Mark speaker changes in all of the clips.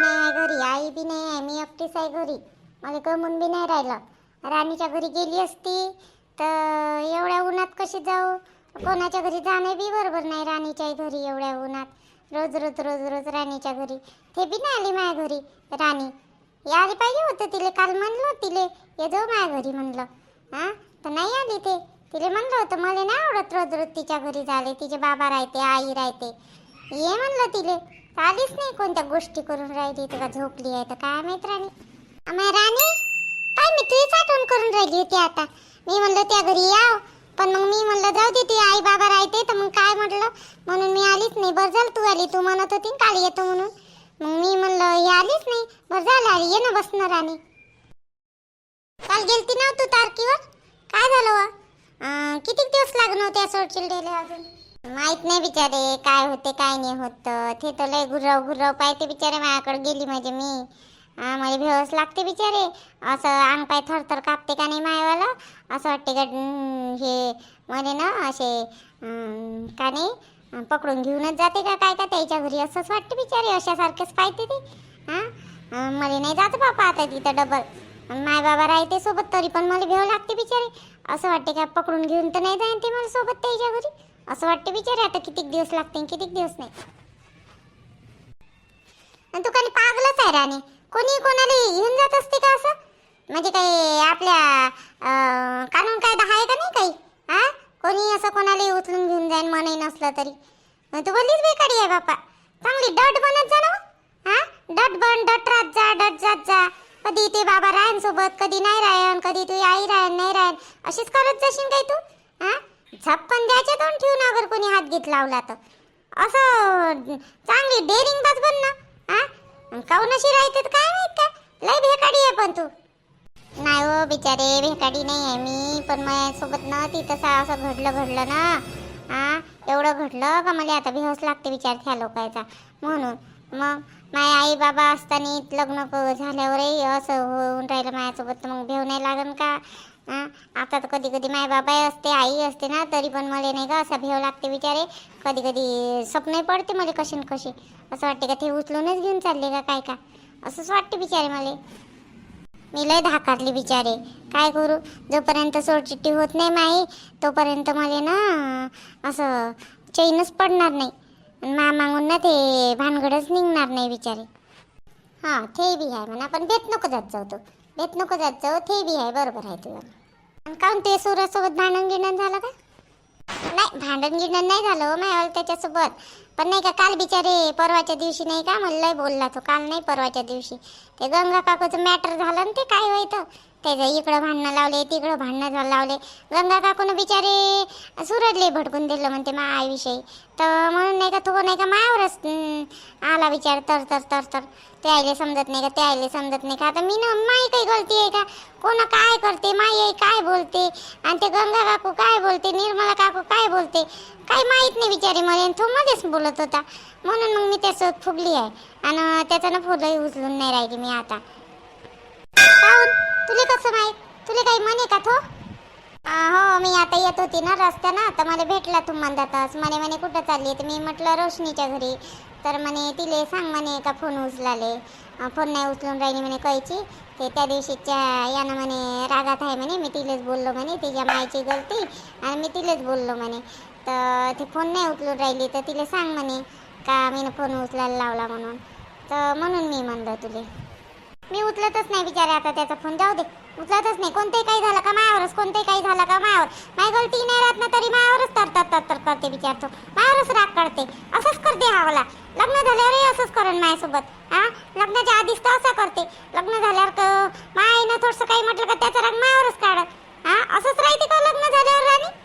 Speaker 1: नाही आहे घरी आई बी नाही आहे मी एकटीच आहे घरी. मला गमून बी नाही राहिलं. राणीच्या घरी गेली असती तर एवढ्या उन्हात कशी जाऊ? कोणाच्या घरी जाणं बी बरोबर नाही राणीच्या घरी एवढ्या उन्हात. रोज रोज रोज रोज राणीच्या घरी. ते बी नाही आली माझ्या घरी. राणी यायला पाहिजे होतं तिले काल म्हणलं तिले. ये जाऊ माझ्या घरी म्हणलं. हां? तर नाही आली ते. तिले म्हणलं होतं मला नाही आवडत रोज रोज तिच्या घरी झाले तिचे बाबा राहते आई राहते. ये म्हणलं तिले. आलीच नाही कोणत्या गोष्टी करून राहिली तुला झोपली आहे तर काय माहीत राणी? आम्ही राणी काय मी तुझीच आठवण करून राहिली होती आता? मी म्हणलं त्या घरी याव. पण मग मी म्हणलं जाऊ दे ती आई बाबा राहते. तर मग काय म्हटलं? म्हणून मी आलीच नाही. बरं झालं तू आली. तू म्हणत होती ना काल येतो म्हणून. मग मी म्हणलं हे आलीच नाही. बरं झालं आली. ये ना बसणार राणी. काल गेलती ना तू तारकीवर? काय झालं वा? किती दिवस लागणार होते असं चिलडेले अजून? माहीत नाही बिचारे काय होते काय नाही होत. ते तर लय गुर्रव गुर्रव पाहते बिचारे माझ्याकडे गेली म्हणजे मी. मला भेवच लागते बिचारे. असं अंग पाय थरथर कापते का नाही मायवाला? असं वाटते का हे म्हणे ना असे का नाही पकडून घेऊनच जाते का काय का त्याच्या घरी असंच वाटते बिचारे अशासारखेच पाहते ते. हां मला नाही जात बापा आता तिथं डबल. माय बाबा राहते सोबत तरी पण मला भेव लागते बिचारे. असं वाटते का पकडून घेऊन तर नाही जाईन ते मला सोबत त्याच्या घरी? असं वाटते बिचारे आता कितीक दिवस लागते कितीक दिवस नाही. आणि तू काही पागलच आहे राणी. कोणी कोणाला घेऊन जात असते का असं? म्हणजे काही आपल्या कानून कायदा आहे का नाही काही? हा? कोणी असं कोणाला उचलून घेऊन जाईन मनही नसलं तरी. तू बोललीच बेकारी आहे बापा चांगली डट बनत जा ना हा? डट बन डट रात जा डट जात जा. कधी ते बाबा रायन सोबत कधी नाही रायन कधी तू आई रायन नाही रायन. अशीच करत जाशील काय तू? छप्पन झपकन द्यायच्या दोन ठेवून अगर कोणी हात घेत लावला तर. असं चांगली डेअरिंग बस बन ना हा? काऊन अशी राहते तर काय माहीत का? लय भेकाडी आहे पण तू. नाही हो बिचारे भेकाडी नाही आहे मी पण माझ्यासोबत ना ती तसं असं घडलं घडलं ना हा? एवढं घडलं का मला आता भेवच लागते विचार ह्या लोकायचा म्हणून मग माझे आई बाबा असताना लग्न झाल्यावरही असं होऊन राहिलं माझ्यासोबत मग भेव नाही लागन का? आता तर कधी कधी माय बाबा असते आई असते ना तरी पण मला नाही का असा भेव लागते बिचारे. कधी कधी स्वप्न पडते मला कशी न कशी. असं वाटते का ते उचलूनच घेऊन चालले का काय का. असंच वाटते बिचारे मला. मी लय धाकारली बिचारे. काय करू? जोपर्यंत सोडचिट्टी होत नाही माई तोपर्यंत मला ना असं चैनच पडणार नाही. आणि मा मागून ना ते भानगडच निघणार नाही बिचारे. हां ते बी आहे म्हणा पण भेट नको जात जाऊ तो. भेट नको जात जाऊ ते बी आहे बरोबर आहे तुझं. काऊन ते सूर्यासोबत भांडण गिंडण झालं का? नाही भांडण गिंडण नाही झालं हो त्याच्यासोबत. पण नाही का काल बिचारे परवाच्या दिवशी नाही का म्हणलंय बोलला तो काल नाही परवाच्या दिवशी. ते गंगा काकूचं मॅटर झालं ना ते काय व्हायचं त्याचं इकडं भांडणं लावले तिकडं भांडणं लावले. गंगा काकूनं बिचारे सुरडले भटकून दिलं म्हणते मा आईविषयी. तर म्हणून नाही का तो नाही का मायावरच आला विचार तर तर तर तर. ते आईले समजत नाही का ते आईले समजत नाही का. आता मी ना माई काही गलती आहे का? कोण काय करते माई आई काय बोलते? आणि ते गंगा काकू काय बोलते निर्मला काकू काय बोलते? काही माहीत नाही बिचारे मला. आणि तो मध्येच बोलत होता. म्हणून मग मी त्यासोबत फुगली आहे. आणि त्याचं फुलंही उचलून नाही राहिली मी आता. काऊन तुले कसं माहीत? तुले काही म्हणे का तो? हो मी आता येत होती ना रस्त्यानं तर मला भेटला तू मंदातच म्हणे म्हणे कुठं चालली तर मी म्हटलं रोशनीच्या घरी. तर म्हणे तिले सांग म्हणे का फोन उचलाले. फोन नाही उचलून राहिली म्हणे कैची ते त्या दिवशीच्या यानं म्हणे रागात आहे म्हणे मी तिलेच बोललो म्हणे तिच्या मायची गलती आणि मी तिलेच बोललो म्हणे. तर ते फोन नाही उचलून राहिली तर तिला सांग म्हणे का मी फोन उचलायला लावला म्हणून. तर म्हणून मी म्हणलं तुले. मी उचलतच नाही बिचारे आता त्याचा फोन. जाऊ दे. उचलतच नाही. कोणतंही काही झालं का मायावरच? कोणतंही काही झालं का मायावर? माझी गलती नाही राहत ना तरी मायावरच तर तर करते विचारतो मायावरच राग काढते. असंच करते हावला लग्न झाल्यावरही असंच करेन माझ्यासोबत हा? लग्नाच्या आधीच तर असं करते. लग्न झाल्यावर माय ना थोडंसं काही म्हटलं का त्याचा राग मायावरच काढत हा? असंच राहते का लग्न झाल्यावर राणी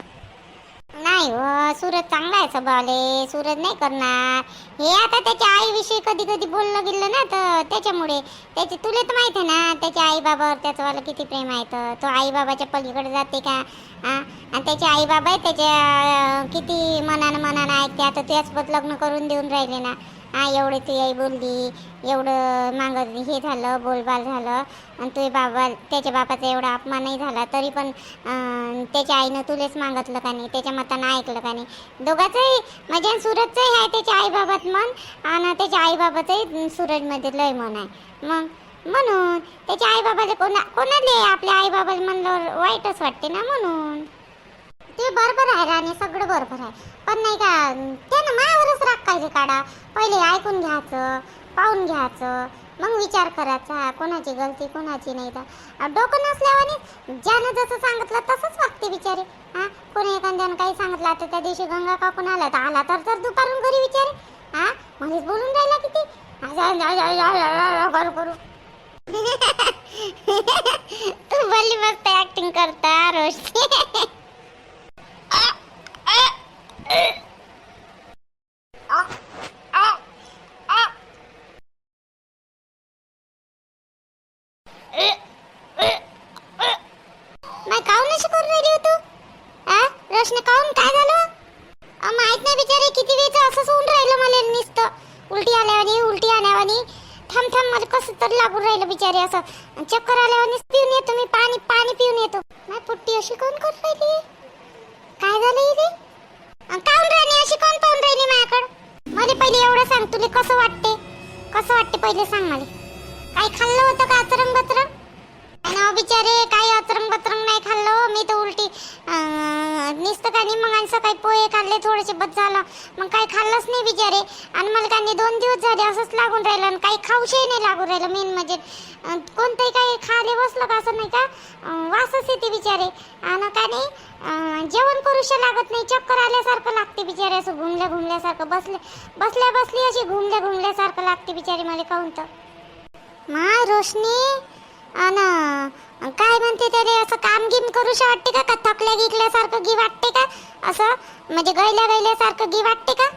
Speaker 1: नाही हो सूरज चांगला आहे स्वभावले सूरज नाही करणार. हे आता त्याच्या आईविषयी कधी कधी बोललं गेलं ना तर त्याच्यामुळे. त्याचे तुला तर माहिती आहे ना त्याच्या आईबाबावर त्याचंवाला त्याचं किती प्रेम आहे तर. तो आईबाबाच्या पलीकडे जाते का? आणि त्याचे आईबाबा आहे त्याच्या किती मनानं मनानं ऐकते. आता त्यासोबत लग्न करून देऊन राहिले ना. हा एवढे तू आई बोलली एवढं मागं हे झालं बोलबाल झालं आणि तुझे बाबा त्याच्या बापाचा एवढा अपमानही झाला तरी पण त्याच्या आईनं तुलेच मागितलं का नाही त्याच्या मतानं ऐकलं का नाही. दोघांचंही म्हणजे सूरजचंही आहे त्याच्या आईबाबात मन आणि त्याच्या आईबाबाचंही सूरजमध्ये लय मन आहे. मग म्हणून त्याच्या आईबाबाला कोणा कोणाले आपल्या आईबाबाला म्हणल्यावर वाईटच वाटते ना म्हणून? ते बरोबर आहे राणे सगळं बरोबर आहे. पण नाही का त्यानं मायावरच राग कायले काढा. पहिले ऐकून घ्यायचं पाहून घ्यायचं मग विचार करायचा कोणाची गलती कोणाची नाही तर. डोकं नसल्यावानी ज्यानं जसं सांगितलं तसंच वागते बिचारे. हा कोणी एखाद्यानं काही सांगितलं तर त्या दिवशी गंगा काकून आला तर आला तर तर दुपारून घरी विचारे हा मध्येच बोलून राहिला किती? करू करू. तू भली मस्त ऍक्टिंग करता रोज. लागून राहिलं बिचारे असं चक्कर आल्यावर पिऊन येतो मी पाणी पाणी पिऊन येतो नाही पुट्टी अशी कोण करून राहिली काय झालं इथे अ, काऊन राहिली अशी कोण पाहून राहिली माझ्याकडं मला पहिले सांग तुला कसं वाटते? कसं वाटते पहिले सांग मला. काय खाल्लं होतं का अचरंग बचरंग ना बिचारे काही अतरंग बतरंग नाही खाल्लं हो? मी तर उलटी नुसतं काही मग आणि सकाळी पोहे खाल्ले थोडेसे बस झालं. मग काही खाल्लंच नाही बिचारे. आणि मला काही दोन दिवस झाले असंच लागून राहिलं आणि काही खाऊशही नाही लागून राहिलं मेन म्हणजे. कोणतंही काही खाले बसलं का असं नाही का? वासच येते बिचारे. आणि काय नाही जेवण करूशा लागत नाही. चक्कर आल्यासारखं लागते बिचारे असं घुमल्या घुमल्यासारखं. बसले बसल्या बसली अशी घुमल्या घुमल्यासारखं लागते बिचारे मला काहून तर. मा रोशनी. अन काय म्हणते त्याला असं काम गिम करूशा वाटते का? का थकल्या गिकल्यासारखं गी वाटते का? असं म्हणजे गैल्या गैल्यासारखं गी वाटते का?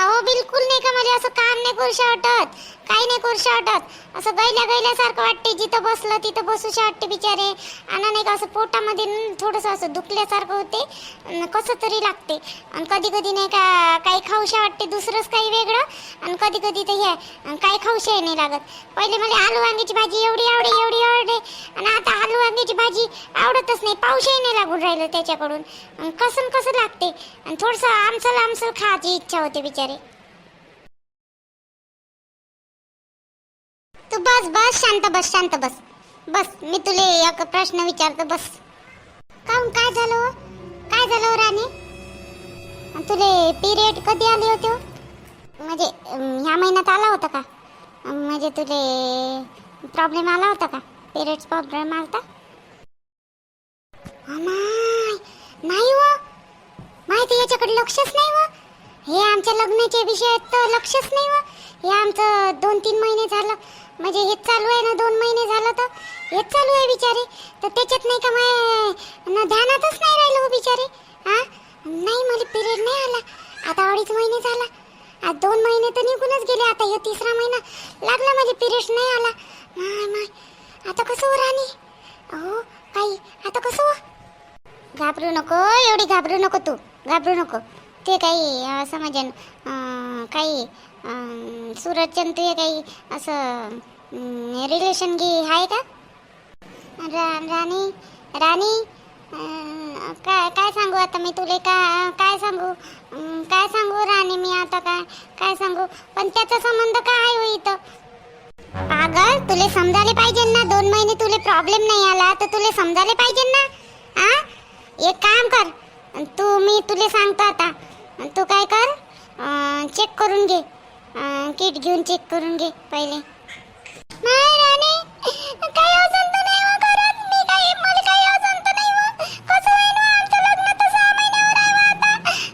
Speaker 1: अहो बिलकुल नाही का मला असं काम नाही करू वाटत काही नाही करू वाटत असं गैल्या गैल्यासारखं वाटते जिथं बसलं तिथं बसूशा वाटते बिचारे. आणि नाही का असं पोटामध्ये थोडंसं असं दुखल्यासारखं होते. कसं तरी लागते. आणि कधी कधी नाही का काही खाऊशा वाटते दुसरंच काही वेगळं. आणि कधी कधी तर हे काही खाऊशाही नाही लागत. पहिले मला आलू वांग्याची भाजी एवढी आवडे एवढी आवडे. आणि आता आलू वांग्याची भाजी आवडतच नाही पाऊसही नाही लागून राहिलं त्याच्याकडून. कसं कसं लागते. आणि थोडंसं आमसल आमचं खायची इच्छा होते बिचारे. तू बस बस शांत बस शांत बस. बस मी तुले एक प्रश्न विचारतो बस. काऊन काय झालं हो? काय झालं हो राणी? तुले पिरियड कधी आले होते म्हणजे ह्या महिन्यात आला होता का? म्हणजे तुले प्रॉब्लेम आला होता का? पिरियड्स प्रॉब्लेम आला होता नाही व माहिती याच्याकडे लक्षच नाही व हे आमच्या लग्नाच्या विषयात तर लक्षच नाही व हे आमचं दोन तीन महिने झालं. म्हणजे हेच चालू आहे ना दोन महिने झालं तर. हेच चालू आहे बिचारे. तर त्याच्यात नाही का माय ना ध्यानातच नाही राहिलं हो बिचारे. हा नाही मला पिरियड नाही आला. आता अडीच महिने झाला. आज दोन महिने तर निघूनच गेले. आता हे तिसरा महिना लागला माझे पिरियड नाही आला. माय माय. आता कसं हो राणी? हो काही आता कसं हो? घाबरू नको एवढी घाबरू नको तू. घाबरू नको. ते काही समजेन काही अं, सूरजचंद काही असं रिलेशन घे आहे का? रा राणी राणी काय काय सांगू आता मी तुले? का काय सांगू? काय सांगू राणी मी आता काय काय सांगू? पण त्याचा संबंध काय आहे पागल तुले समजायला पाहिजे ना. दोन महिने तुले प्रॉब्लेम नाही आला तर तुले समजायला पाहिजे ना. आ? एक काम कर तू मी तुले सांगतो आता. तू काय कर चेक करून घे. किट घेऊन चेक करून घे पहिले. नाही राणी नाही हो मी मला नाही हो. कसं होईन हो आमचं लग्न तर सहा महिन्यावर आहे हो आता.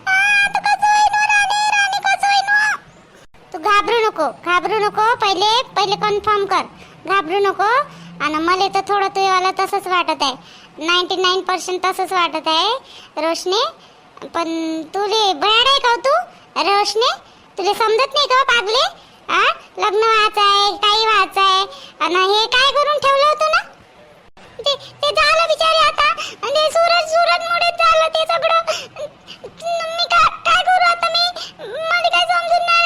Speaker 1: आ, कसं होईन हो राणी राणी कसं होईन हो? तू घाबरू नको घाबरू नको. पहिले पहिले कन्फर्म कर. घाबरू नको. आणि मला तर थोडं तुझ्यावाला तसंच वाटत आहे. नाईन्टी नाईन पर्सेंट तसंच वाटत आहे रोशनी. पण तुले बयाड आहे का हो तू? रोशनी तुला समजत नाही का हो पागले? आ? लग्न व्हायचं आहे काही व्हायचं आहे. आणि हे काय करून ठेवलं होतं ना ते ते झालं बिचारे आता. म्हणजे ते सूरज सूरज मुळे झालं ते सगळं. मी काय काय करू आता मी? मला काय समजून नाही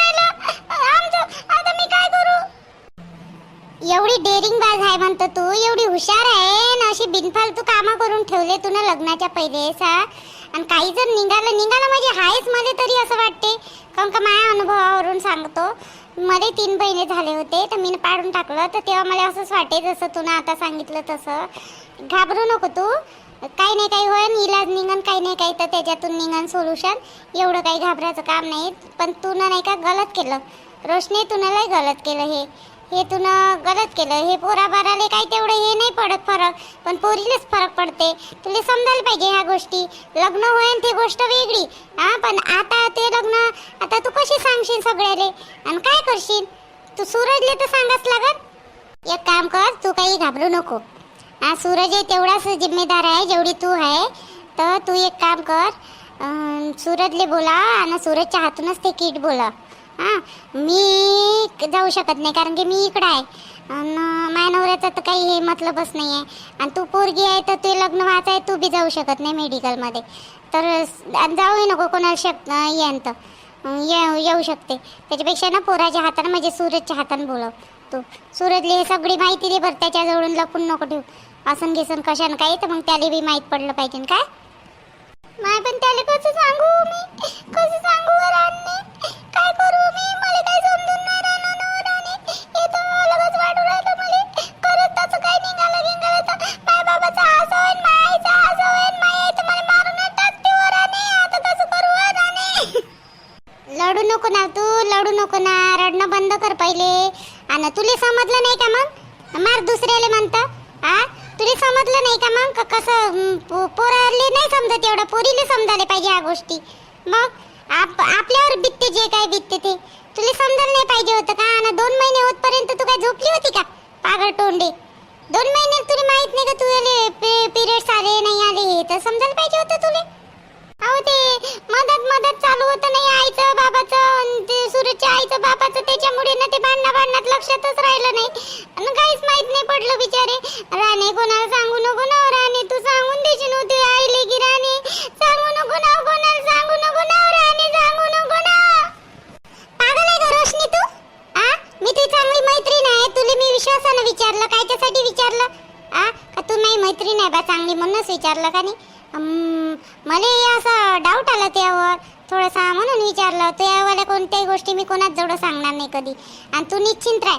Speaker 1: एवढी डेअरिंग बाज आहे म्हणतो तू एवढी हुशार आहे ना अशी बिनफालतू कामं करून ठेवले तू ना लग्नाच्या पहिले आणि काही जर निघालं निघालं म्हणजे हायच मला तरी असं वाटते. कारण का माझ्या अनुभवावरून सांगतो. मध्ये तीन बहिणी झाले होते तर मी पाडून टाकलं तर तेव्हा मला असंच वाटे जसं तू ना आता सांगितलं तसं. घाबरू नको तू. काही नाही काही होईल इलाज निघन काही नाही काही तर त्याच्यातून निघन सोल्युशन. एवढं काही घाबरायचं काम नाही पण तू ना नाही का गलत केलं. रोशनी तुला गलत केलं हे. हे तू गलत केलं. हे पोरा बाराले काही तेवढं हे नाही पडत फरक. पण पोरीलाच फरक पडते. तुला समजायला पाहिजे ह्या गोष्टी. लग्न होईन ती गोष्ट वेगळी. हा पण आता ते लग्न आता तू कशी सांगशील सगळ्याले? आणि काय करशील? तू सूरजले तर सांगाच लागत एक काम कर तू काही घाबरू नको. हा सूरज आहे तेवढाच जिम्मेदार आहे जेवढी तू आहे. तर तू एक काम कर सूरजले बोला आणि सूरजच्या हातूनच ते किट बोला. हां मी जाऊ शकत नाही कारण की मी इकडं आहे. आणि माझ्या नवऱ्याचं तर काही हे मतलबच नाही आहे आणि तू पोरगी आहे तर ते लग्न व्हायचं आहे तू बी जाऊ शकत नाही मेडिकलमध्ये तर आणि जाऊही नको कोणाला शक येन तर. ये येऊ शकते. त्याच्यापेक्षा ना पोराच्या हाताने म्हणजे सूरजच्या हाताने बोलव तू. सूरजले हे सगळी माहिती दे बरं त्याच्याजवळून लपून नको ठेवू. असं घेसन कशानं काय तर मग त्याला बी माहीत पडलं पाहिजे काय? माय पण त्याला कसं सांगू मी? कसं सांगू राणने काय करू मी? मला काही समजून नाही राहणार ना हो राणे? हे तर अलगच वाटू राहिलं मला. करत तसं काही निघालं गिंगालं तर माय बाबाचा आस होईन माय आईचा आस होईन माय आई तर मला मारून टाकते हो व राणे. आता कसं करू हो व राणे? लडू नको ना तू लडू नको ना. रडणं बंद कर पहिले. आणि तुला समजलं नाही का मग? मार दुसऱ्याला म्हणतं. आ? तुला समजलं नाही का मग? कसं पो- पोराले नाही समजत एवढं पोरीले समजायला पाहिजे या गोष्टी. मग? आप आपल्यावर बितते जे काय बितते ते. तुला समजायला नाही पाहिजे होतं का? आणि दोन महिने होतपर्यंत तू काय झोपली होती का? पागल तोंडे. दोन महिने तुला माहीत नाही का तुला पिरियड्स आले नाही आले हे तर समजायला पाहिजे होतं तुला. अहो ते मदत मदत चालू होतं नाही आईचं बाबाचं ते सूरजच्या आईचं बाबाचं त्याच्यामुळे ना ते भांडणा भांडणात लक्षातच राहिलं नाही. आणि काहीच माहीत नाही पडलं बिचारे. राणे कोणाला सांगू नको ना राणे तू सांगून देशील होती आईले की राणे. सांगू नको ना कोणाला सांगू नको ना राणे सांगू नको ना. पागल आहे का रोशनी तू? आ? मी तुझी चांगली मैत्रीण आहे तुला मी विश्वासानं विचारलं कायच्यासाठी विचारलं? आ? का तू नाही मैत्रीण आहे बा चांगली म्हणूनच विचारलं का नाही? मला असं डाऊट आला त्यावर. थोडासा म्हणून विचारलं त्यावाल्या कोणत्याही गोष्टी मी कोणाच जवळ सांगणार नाही कधी. आणि तू निश्चिंत राह.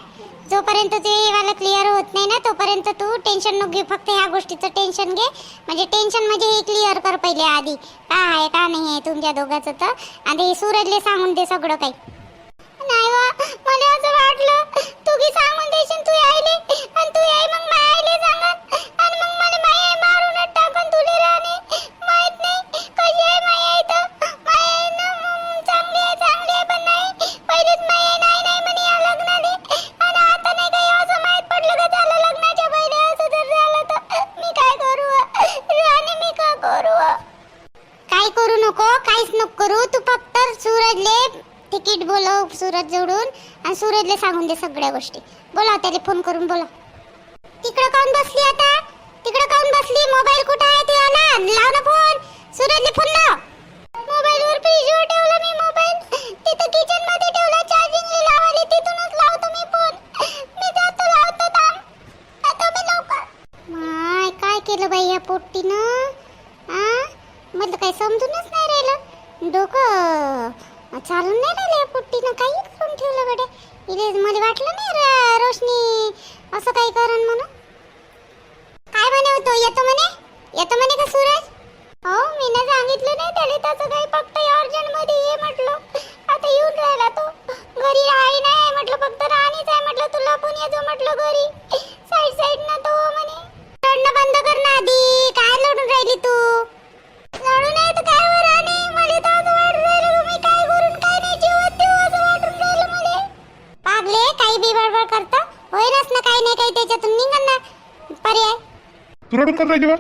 Speaker 1: जोपर्यंत ते वाला क्लिअर होत नाही ना तोपर्यंत तू टेन्शन नको घेऊ. फक्त ह्या गोष्टीचं टेन्शन घे. म्हणजे टेन्शन म्हणजे हे क्लिअर कर पहिले आधी. काय आहे का नाही आहे तुमच्या दोघांचं तर. आणि सूरजले सांगून दे सगळं काही. नाही वा मला असं वाटलं. तू की सांगून देशील तू यायले. आणि तू आई मग मायले आईले सांगत. आणि मग मला माय आई तुले राहणे माहीत नाही. कशी आहे माझी आई तर आई ना मग चांगली आहे चांगली आहे पण नाही. पहिलेच आई नाही नाही म्हणे या आणि आता नाही काही असं माहीत पडलं का झालं लग्नाच्या पहिले असं जर झालं तर? मी काय करू? मी काय करू? काय करू नको काहीच नको करू. तू फक्त सूरजले तिकीट बोलव सूरज जोडून. आणि सूरजले सांगून दे सगळ्या गोष्टी. बोला त्याला फोन करून बोला पोट्टीनं आ? मला काही समजूनच नाही राहिलं. डोकं चालून नाही राहिलं या पोट्टीनं काही करून ठेवलं गड्या. इले मला वाटलं नाही रा- रोशनी असं काही करण म्हणून. काय म्हणे होतो येतो म्हणे? येतो म्हणे का सूरज? हो मी ना सांगितलं नाही त्याने त्याचं काही फक्त अर्जंटमध्ये ये म्हटलं. आता येऊन राहिला तो. घरी राही नाही म्हटलं फक्त राणीच आहे म्हटलं. तुला पण येतो म्हटलं घरी. साईड साईड ना तो म्हणे रडणं बंद कर ना आधी. राहिली तू? लढू नाही तर काय वर राणी मला तर असं वाटून राहिलं मी काय करून काय नाही जीवात देऊ असं वाटून राहिलं मला. पागले काही बी बडबड करता. होईनच ना काही नाही काही त्याच्यातून निघन ना. पर्याय.
Speaker 2: तू रडून कोण राहिली वर?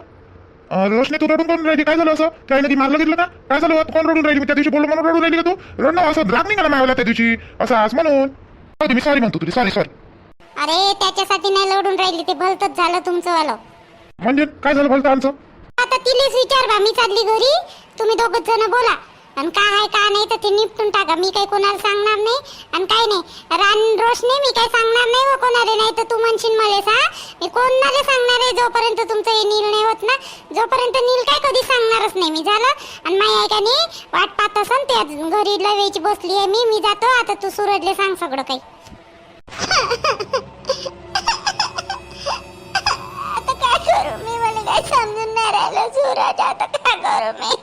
Speaker 2: रोशनी तू रडून कोण राहिली? काय झालं असं? काही नाही मारलं गेलं का? काय झालं तू कोण रडून राहिली? मी त्या दिवशी बोललो म्हणून रडून राहिली का तू? रडणं असं राग निघाला मावला त्या दिवशी. असं आज म्हणून. मी सॉरी म्हणतो तुला सॉरी सॉरी
Speaker 1: अरे त्याच्यासाठी नाही लढून राहिली ते. भलतच झालं तुमचं वालं.
Speaker 2: म्हणजे काय झालं भलतं आमचं?
Speaker 1: आता तिलेच विचार बा मी चालली घरी. तुम्ही दोघच जण बोला. आणि का आहे का नाही तर ते निपटून टाका. मी काही कोणाला सांगणार नाही आणि काही नाही. रान रोशनी मी काही सांगणार नाही हो व कोणाला. नाही तर तू म्हणशील मला सा मी कोणाला सांगणार आहे? जोपर्यंत तुमचा हे निर्णय होत ना जोपर्यंत नील काय कधी सांगणारच नाही. मी झालं. आणि माई आहे का नाही वाट पाहत असन ते घरी लवेची बसली आहे मी. मी जातो. आता तू सुरजले सांग सगळं काही. आता काय करू मी? काय समजून नाही राहिलं सूरज आता काय करू मी?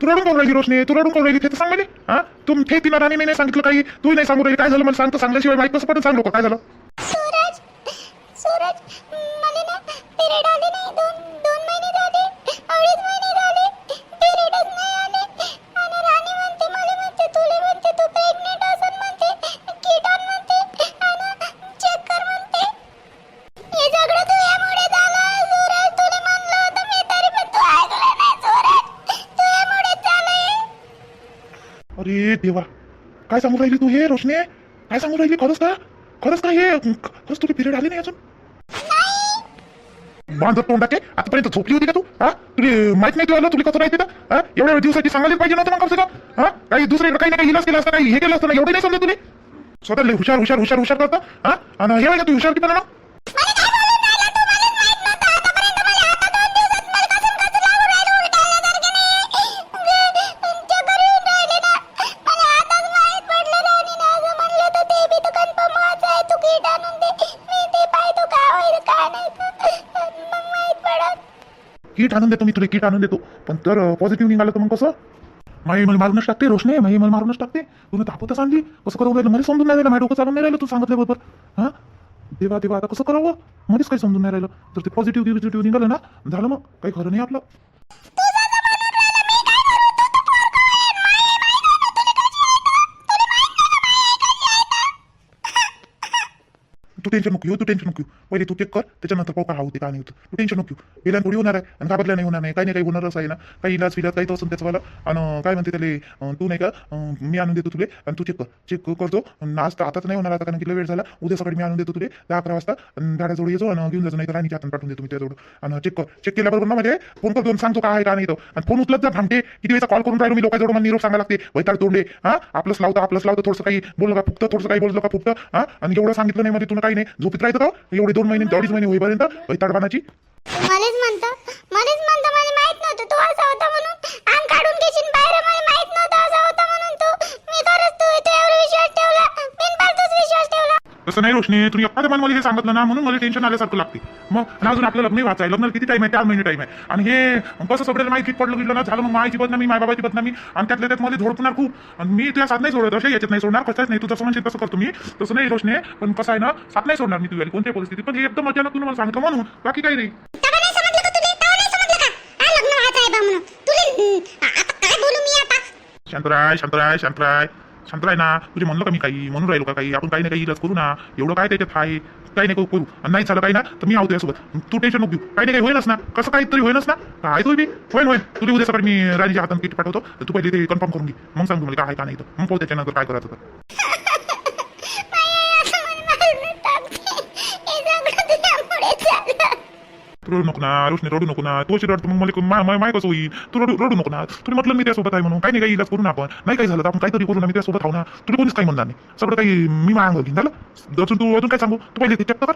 Speaker 2: तू रडून कोण राहिली रोशनी तू रडून कोण राहिली ते तर सांग मला. हा? तू हे तिला राणी नाही सांगितलं काही तू नाही सांगू राहिली काय झालं मला सांगतो सांगल्याशिवाय माहीत कसं पडून सांग काय झालं?
Speaker 1: सूरज सूरज मला ना पिरियड आले नाही दोन
Speaker 2: काय सांगून राहिली तू हे रोशनी? काय सांगू राहिली? खरंच का? खरंच का हे? खरंच तुला पिरियड आली नाही अजून? बांधत तोंड टाके आतापर्यंत झोपली होती का तू? हा? तुला माहीत नाही तुला तुला कसं राहते का हा? एवढ्या दिवसाची सांगायला पाहिजे नव्हतं मग कसं का हा? काही दुसरे काही ना काही इलाज केला असता काही हे केलं असतं ना एवढं नाही समजा तुला. स्वतः हुशार हुशार हुशार हुशार करता. हा? आणि हे आहे तू हुशार किती ना किट आणून देतो मी तुला किट आणून देतो. पण तर पॉझिटिव्ह निघालं तर मग कसं? माई मला मारूनच टाकते रोशने माई मला मारूनच टाकते. तुला तापतच आणली. कसं करू राहिलं मला समजून नाही राहिलं माझ्या डोकं चालून नाही राहिलं तू सांगितलं बरोबर. हा? देवा देवा आता कसं करावं? मध्येच काही समजून नाही राहिलं. तर ते पॉझिटिव्ह पॉझिटिव्ह निघालं ना? झालं मग. काही खरं नाही आपलं. तू टेन्शन नको घेऊ तू टेन्शन नको घेऊ. पहिले तू चेक कर त्याच्यानंतर पाहू काय होते काय नाही होतं. तू टेन्शन नको घेऊ. थोडी होणार आहे आणि घाबरल्या नाही होणार नाही काही नाही काही होणारच आहे ना. काही इलाज फिलाज काही तर असून त्याचं मला आणि काय म्हणते त्याले तू नाही का मी आणून देतो तुले आणि तू चेक कर. चेक करतो. आज तर आताच नाही होणार आता कारण की लय वेळ झाला. उद्या सकाळी मी आणून देतो तुले. दहा अकरा वाजता. आणि गाड्याजवळ येतो आणि घेऊन जातो नाही तर राणीच्या हातात पाठवून देतो मी त्याजवळ आणि चेक कर. चेक केल्याबरोबर ना म्हणजे फोन करतो सांगतो काय आहे का नाही तो. आणि फोन उचलत जा थांबते किती वेळेचा कॉल करून राहिलो मी लोकांजवळ मला निरोप सांगायला लागते. वैताळ तोंडे. हा? आपलंच लावतं आपलंच लावतं. थोडंसं काही बोललं का फुकतं थोडंसं काही बोललं का फुकतं हा? आणि एवढं सांगितलं नाही मध्ये तुला काही महिने झोपीत राहतं का? एवढे दोन महिने अडीच महिने होईपर्यंत वैताळबानाची
Speaker 1: मलाच म्हणतो मलाच म्हणतो मला माहीत नव्हतं तू असा होता म्हणून. आम काढून घेशील
Speaker 2: तसं नाही रोशनी तुम्ही मन मला हे सांगितलं ना म्हणून मला टेन्शन आल्यासारखं लागते. मग आणि अजून आपलं लग्न वाचाय लग्नाला किती टाइम आहे? चार महिने टाइम आहे. आणि हे कसं सगळ्याला माहिती पडलं गेलं ना झालं मग मायची बदनामी माय बाबाची बदनामी आणि त्यातल्या त्यात मध्ये झोडपणार खूप. आणि मी तुझ्या साथ नाही सोडत अशा याच्यात नाही सोडणार कसंच नाही. तू जसं म्हणशील तसं करतो मी तसं नाही रोशनी पण कसं आहे ना साथ नाही सोडणार मी तुझ्या कोणत्याही परिस्थितीत. पण हे एकदम अचानक तुम्ही मला सांगितलं म्हणून बाकी काही नाही.
Speaker 1: लग्न आता
Speaker 2: शांतराय शांतराय. शांतराय शांतराय ना तुझे म्हणलं का मी काही? म्हणून राहिलो का काही? आपण काही ना काही इलाज करू ना. एवढं काय त्याच्यात आहे काही नाही करू करू. आणि नाही झालं काही ना तर मी आहोत यासोबत. तू टेन्शन नको घेऊ. काही नाही काही होईलच ना. कसं काहीतरी होईलच ना. काय तू बी? होईल होईन तुला उद्या सकाळी मी राणीच्या हातात किट पाठवतो. तर तू पहिले ते कन्फर्म करून घे. मग सांग मला काय का नाही तर. मग पाहू त्याच्यानंतर काय करायचं तर
Speaker 1: माई आई असं मला मारून टाकते हे सगळं तुझ्यामुळे झालं
Speaker 2: तू रडू नको ना रोशनी रडू नको ना. तू अशी रडतो मग मला मा- माय कसं होईल? तू रडू रडू नको ना. तुला म्हटलं मी त्यासोबत आहे म्हणून. काही नाही काही इलाज करू ना आपण. नाही काही झालं आपण काहीतरी करू ना मी त्यासोबत राहू ना. तुला कोणीच काही म्हणणार नाही. सगळं काही मी माझ्या घेईन. झालं? अजून तू अजून काय सांगू? तू पहिले ते चेक कर.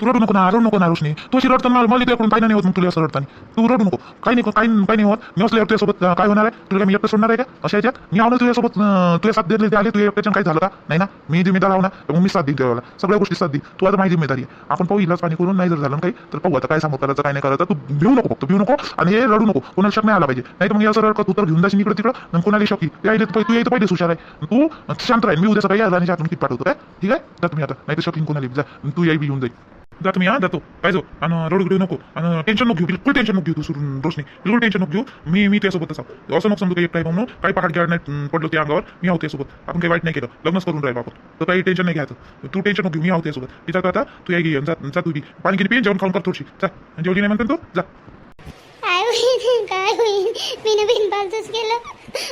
Speaker 2: तू रडू नको ना रडू नको ना रोशनी. तू अशी रडताना मला तुझ्याकडून काही नाही होत मग तुला असं रडताना. तू रडू नको. काही नाही काही काही नाही होत. मी असल्यावर तुझ्यासोबत काय होणार आहे? तुला मी एकटं सोडणार आहे का? अशा याच्यात मी आलो तुझ्यासोबत तुझ्या साथ दिली आले तुझ्या एकट्याच्या काही झालं का? नाही ना? मी जिम्मेदार आहो ना? मग मी साथ दिली त्यावेळेला सगळ्या गोष्टी साथ देईल तू आता माझी जिम्मेदारी आहे. आपण पाहू इलाज पाणी करून नाही जर झालं ना काही तर पाहू आता काय सांगू करायचं काय नाही करायचं. तू भिऊ नको फक्त भिऊ नको आणि हे रडू नको. कोणाला शक नाही आला पाहिजे. नाही तर मग असं रडकत तू तर घेऊन जाशील इकडे तिकडं. कोणाला शॉकी ते तू तू यायचं पहिले हुशार आहे. तू शांत राहील मी उद्या सकाळी राणीच्या हातून किट पाठवतो. काय ठीक आहे? तर तुम्ही आता. नाही तर शॉपिंग कोणाला जा. तू यायबी येऊन जाईल जा तुम्ही हा जातो काय जो आणि रडू गिडू नको आणि टेन्शन नको घेऊ बिलकुल टेन्शन नको घेऊ तू सोडून रोशनी बिलकुल टेन्शन नको घेऊ मी मी त्यासोबतच आहो असं नको समजू काही एक टाईम म्हणून काही पहाड गिहाड नाही पडलो त्या अंगावर मी आहो त्यासोबत आपण काही वाईट नाही केलं लग्नच करून राहिलो आपण तर काही टेन्शन नाही घ्यायचं तू टेन्शन नको घेऊ मी आहो त्यासोबत मी जातो आता तू या घे जा जा तू बी पाणी किती पिन जेवण खाऊन कर थोडीशी जा जेवली नाही म्हणतो तू जा
Speaker 1: काय होईल काय होईल मी बिनपालच केलं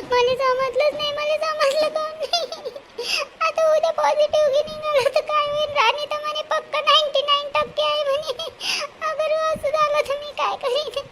Speaker 1: मला समजलंच नाही मला समजलं नाही आता उद्या पॉझिटिव्ह की निघालं तर काय होईल? राणी तर म्हणे पक्का नाईन्टी नाईन टक्के आहे म्हणे. अगर असं झालं तर मी काय करीन?